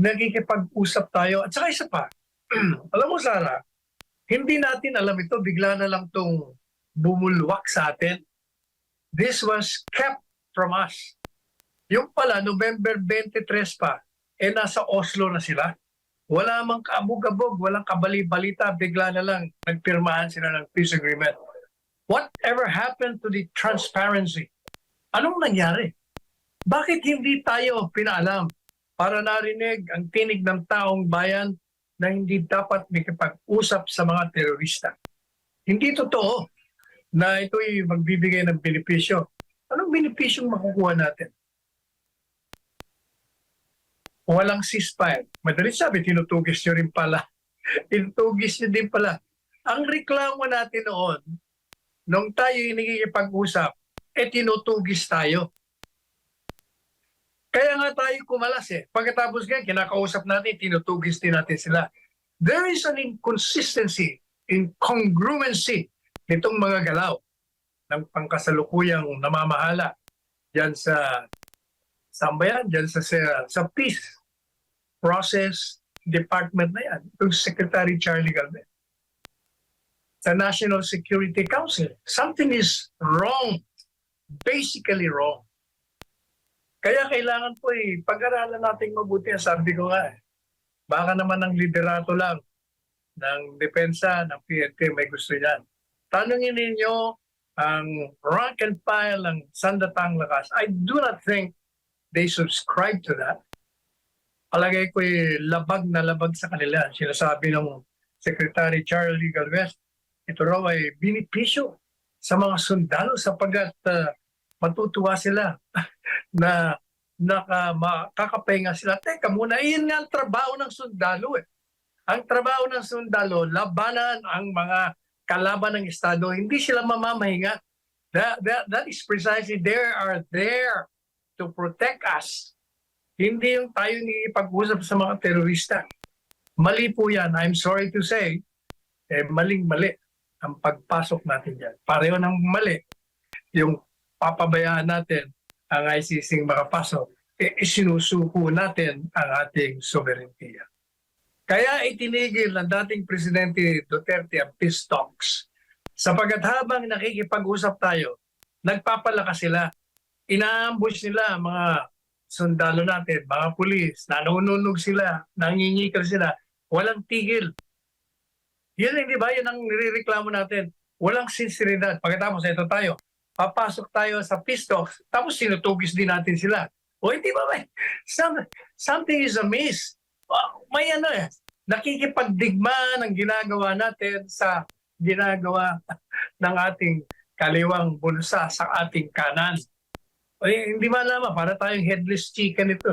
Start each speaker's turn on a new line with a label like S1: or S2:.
S1: nagkikipag-usap tayo. At saka isa pa, alam mo Sara, hindi natin alam ito, bigla na lang itong bumulwak sa atin. This was kept from us. Yung pala, November 23 pa, eh nasa Oslo na sila. Wala mang kaabog-abog, walang kabali-balita, bigla na lang nagpirmahan sila ng peace agreement. Whatever happened to the transparency? Anong nangyari? Bakit hindi tayo pinaalam para narinig ang tinig ng taong bayan na hindi dapat makipag-usap sa mga terorista? Hindi totoo na ito'y magbibigay ng benepisyo. Anong benepisyong makukuha natin? Walang ceasefire. Madali sabi, tinutugis nyo rin pala. tinutugis nyo din pala. Ang reklamo natin noon, nung tayo nakikipag-usap, eh tinutugis tayo. Kaya nga tayo kumalas eh. Pagkatapos nga, kinakausap natin, tinutugis din natin sila. There is an inconsistency, incongruency nitong mga galaw ng pangkasalukuyang namamahala diyan sa saan ba yan? Diyan sa, sa, sa peace process department na yan. Itong Secretary Charlie Galvez. Sa National Security Council. Something is wrong. Basically wrong. Kaya kailangan po eh, pag-aralan natin mabuti. Sabi ko nga eh, baka naman ang liderato lang ng depensa ng PNP may gusto yan. Tanungin ninyo ang rank and file ng Sandatang Lakas. I do not think they subscribe to that. Palagay ko eh, labag na labag sa kanila. Sinasabi ng Secretary Charlie Galvez, ito raw ay binipisyo sa mga sundalo sapagat uh, matutuwa sila na naka, makakapahinga sila. Teka muna, iyan nga ang trabaho ng sundalo eh. Ang trabaho ng sundalo, labanan ang mga kalaban ng Estado, hindi sila mamamahinga. That, that, that is precisely, they are there to protect us. Hindi yung tayo pag-usap sa mga terorista. Mali po yan. I'm sorry to say, eh, maling-mali ang pagpasok natin dyan. Pareho ng mali yung papabayaan natin ang ICC makapasok, eh, isinusuko natin ang ating sovereignty. Kaya itinigil ng dating Presidente Duterte ang peace talks. Sapagat habang nakikipag-usap tayo, nagpapalakas sila. Inaambush nila ang mga sundalo natin, mga pulis, nanununog sila, nangingikal sila, walang tigil. Yan hindi ba? Yan ang nireklamo natin. Walang sinseridad. Pagkatapos, ito tayo. Papasok tayo sa peace tapos sinutugis din natin sila. O hindi ba? May, some, something is amiss. Wow, May ano eh, nakikipagdigma ng ginagawa natin sa ginagawa ng ating kaliwang bulsa sa ating kanan. O, eh, hindi ba naman, para tayong headless chicken ito.